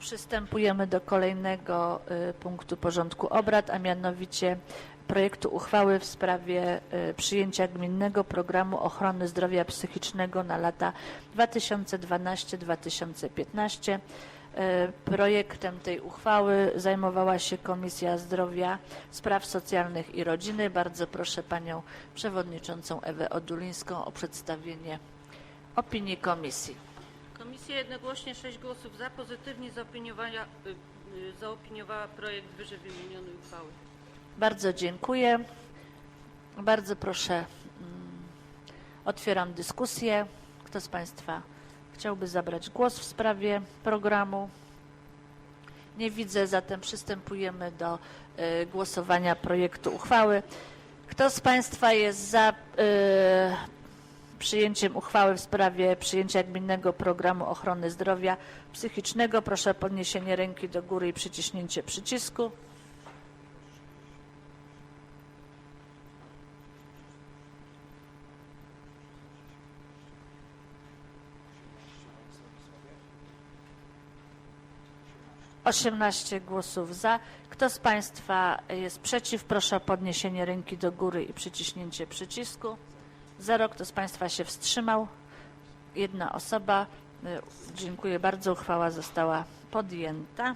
Przystępujemy do kolejnego y, punktu porządku obrad, a mianowicie projektu uchwały w sprawie y, przyjęcia gminnego programu ochrony zdrowia psychicznego na lata 2012-2015. Y, Projektem tej uchwały zajmowała się Komisja Zdrowia, Spraw Socjalnych i Rodziny. Bardzo proszę panią przewodniczącą Ewę Odulińską o przedstawienie opinii komisji. Komisja jednogłośnie 6 głosów za pozytywnie zaopiniowała, y, y, zaopiniowała projekt wyżej wymienionej uchwały. Bardzo dziękuję. Bardzo proszę, mm, otwieram dyskusję. Kto z Państwa chciałby zabrać głos w sprawie programu? Nie widzę, zatem przystępujemy do y, głosowania projektu uchwały. Kto z Państwa jest za przyjęciem uchwały w sprawie przyjęcia gminnego programu ochrony zdrowia psychicznego? Proszę o podniesienie ręki do góry i przyciśnięcie przycisku. Osiemnaście głosów za. Kto z Państwa jest przeciw? Proszę o podniesienie ręki do góry i przyciśnięcie przycisku. Zero. Kto z Państwa się wstrzymał? Jedna osoba. Y, Dziękuję bardzo. Uchwała została podjęta.